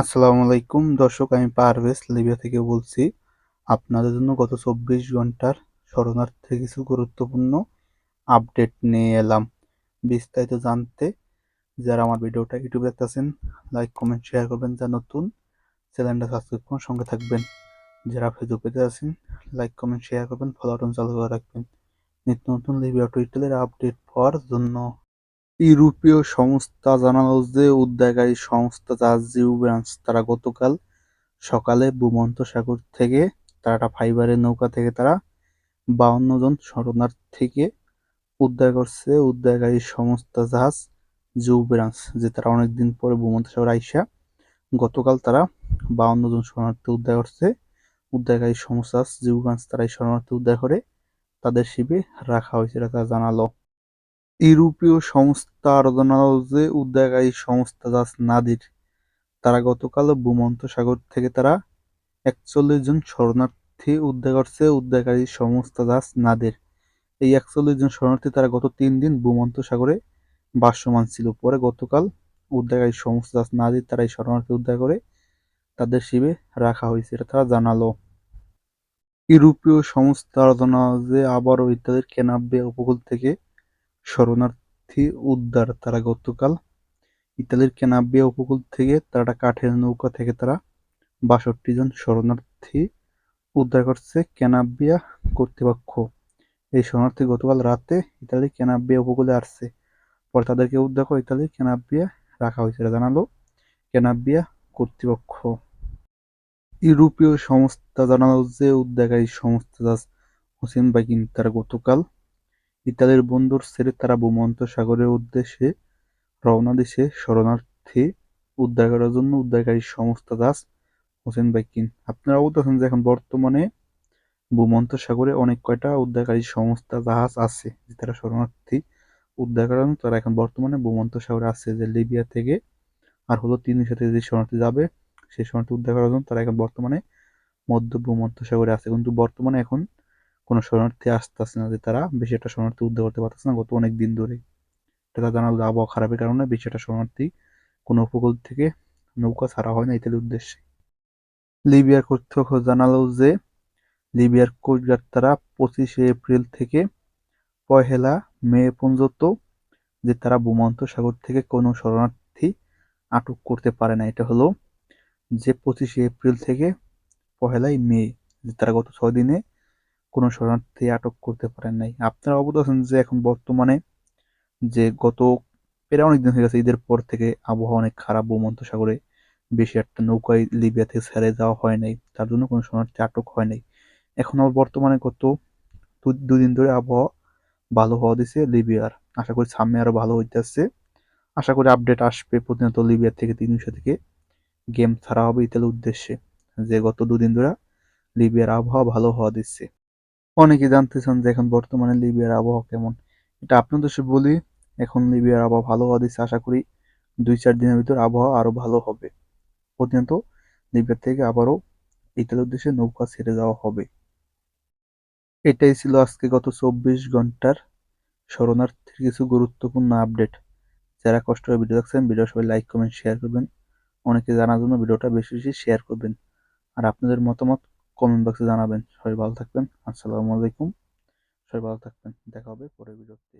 আসসালামু আলাইকুম। দর্শক, আমি পারভেজ লিবিয়া থেকে বলছি, আপনাদের জন্য গত চব্বিশ ঘণ্টার শরণার্থী কিছু গুরুত্বপূর্ণ আপডেট নিয়ে এলাম। বিস্তারিত জানতে যারা আমার ভিডিওটা ইউটিউবে দেখতেছেন, লাইক, কমেন্ট, শেয়ার করবেন। যা নতুন, চ্যানেলটা সাবস্ক্রাইব করুন, সঙ্গে থাকবেন। যারা ফেসবুক পেজে আছেন, লাইক, কমেন্ট, শেয়ার করবেন, ফলো বাটন চালু করে রাখবেন। নিত্য নতুন লিবিয়া টুইটারের আপডেট পাওয়ার জন্য ইউরোপীয় সংস্থা জানালো যে উদ্ধারকারী সংস্থা জাজিউ ব্রাঞ্চ তারা গতকাল সকালে ভূমধ্যসাগর থেকে তারা ফাইবারের নৌকা থেকে তারা বাউন্ন জন শরণার্থীকে উদ্ধার করছে। উদ্ধারকারী সংস্থা জাহাজ জিউ ব্রাঞ্চ, যে তারা অনেকদিন পরে ভূমন্ত সাগর আইসা গতকাল তারা বাউন্ন জন শরণার্থী উদ্ধার করছে। উদ্ধারকারী সংস্থা ব্রাঞ্চ তারা এই শরণার্থী উদ্ধার করে তাদের শিবির রাখা হয়েছে তারা জানালো। ইউরোপীয় সংস্থা আরও জানালো যে উদ্ধারকারী সংস্থা জাহাজ নাদির। তারা গতকাল ভূমন্ত সাগর থেকে তারা একচল্লিশ জন শরণার্থী উদ্ধার করছে উদ্ধারকারী সংস্থা জাহাজ নাদের। এই একচল্লিশ জন শরণার্থী তারা গত তিন দিন ভূমধ্যসাগরে ভাসমান ছিল। পরে গতকাল উদ্ধারকারী সংস্থা জাহাজ নাদির তারা এই শরণার্থী উদ্ধার করে তাদের শিবে রাখা হয়েছে, এটা তারা জানালো। ইউরোপীয় সংস্থা আরও যে আবারও ইত্যাদির কেনাব্বে উপকূল থেকে শরণার্থী উদ্ধার তারা গতকাল ইতালির কেনাবিয়া উপকূল থেকে তারা কাঠের নৌকা থেকে তারা বাষট্টি জন শরণার্থী উদ্ধার করছে কেনাবিয়া কর্তৃপক্ষ। এই শরণার্থী গতকাল রাতে ইতালির কেনাবিয়া উপকূলে আসছে। পরে তাদেরকে উদ্ধার করে ইতালির কেনাবিয়া রাখা হয়েছে জানালো কেনাবিয়া কর্তৃপক্ষ। ইউরোপীয় সংস্থা জানালো যে উদ্ধারকারী সংস্থা হোসেন বাগিন, তারা গতকাল ইতালির বন্দর ছেড়ে তারা ভূমধ্যসাগরের উদ্দেশ্যে রওনা দিছে। শরণার্থী উদ্ধার করার জন্য উদ্ধারকারী সংস্থা দাস হোসেন বাইকিন আপনারা বলতেছেন যে এখন বর্তমানে ভূমধ্যসাগরে অনেক কয়টা উদ্ধারকারী সংস্থা জাহাজ আছে যে তারা শরণার্থী উদ্ধার করার তারা এখন বর্তমানে ভূমধ্যসাগরে আছে যে লিবিয়া থেকে আর হলো তিন সাথে যে শরণার্থী যাবে, সেই শরণার্থী উদ্ধার করার জন্য তারা এখন বর্তমানে মধ্য ভূমধ্যসাগরে আছে। কিন্তু বর্তমানে এখন শরণার্থী আসতেছে না যে তারা বেশি একটা শরণার্থী উদ্ধার করতে পারতেছে না গত অনেক দিন ধরে। এটা জানালো আবহাওয়া খারাপের কারণে বেশি একটা শরণার্থী কোনো উপকূল থেকে নৌকা ছাড়া হয় না ইতালির উদ্দেশ্যে। লিবিয়ার কর্তৃপক্ষ জানালো যে, লিবিয়ার কোস্টগার্ড তারা পঁচিশে এপ্রিল থেকে পহেলা মে পর্যন্ত যে তারা ভূমন্ত সাগর থেকে কোনো শরণার্থী আটক করতে পারে না। এটা হলো যে পঁচিশে এপ্রিল থেকে পহেলাই মে, যে তারা গত ছয় দিনে কোনো শরণার্থী আটক করতে পারেন নাই। আপনারা অবগত আছেন যে এখন বর্তমানে যে গত প্রায় অনেকদিন হয়ে গেছে, ঈদের পর থেকে আবহাওয়া অনেক খারাপ ভূমধ্যসাগরে বেশি একটা নৌকায় লিবিয়া থেকে ছেড়ে যাওয়া হয় নাই, তার জন্য কোনো শরণার্থী আটক হয় নাই। এখন আবার বর্তমানে গত দুদিন ধরে আবহাওয়া ভালো হওয়া দিছে লিবিয়ার। আশা করি সামনে আরও ভালো হইতেছে আশা করি আপডেট আসবে প্রতিনিয়ত লিবিয়ার থেকে তিনশো থেকে। গেম ছাড়া হবে ইতালির উদ্দেশ্যে। যে গত দুদিন ধরে লিবিয়ার আবহাওয়া ভালো হওয়া দিচ্ছে। অনেকে জানতে চান যে এখন বর্তমানে লিবিয়ার আবহাওয়া কেমন। এটা আপনাদের বলি, এখন লিবিয়ার আবহাওয়া ভালো হওয়া দিচ্ছে। আশা করি দুই চার দিনের ভিতর আবহাওয়া আরও ভালো হবে। পর্যন্ত লিবিয়ার থেকে আবারও ইতালির উদ্দেশ্যে নৌকা ছেড়ে যাওয়া হবে। এটাই ছিল আজকে গত চব্বিশ ঘণ্টার শরণার্থীর কিছু গুরুত্বপূর্ণ আপডেট। যারা কষ্ট করে ভিডিও দেখছেন ভিডিও সবাই লাইক, কমেন্ট শেয়ার করবেন। অনেকে জানার জন্য ভিডিওটা বেশি বেশি শেয়ার করবেন। আর আপনাদের মতামত কমেন্ট বক্সে জানাবেন। সবাই ভালো থাকবেন। আসসালামু আলাইকুম। সবাই ভালো থাকবেন। দেখা হবে পরের ভিডিওতে।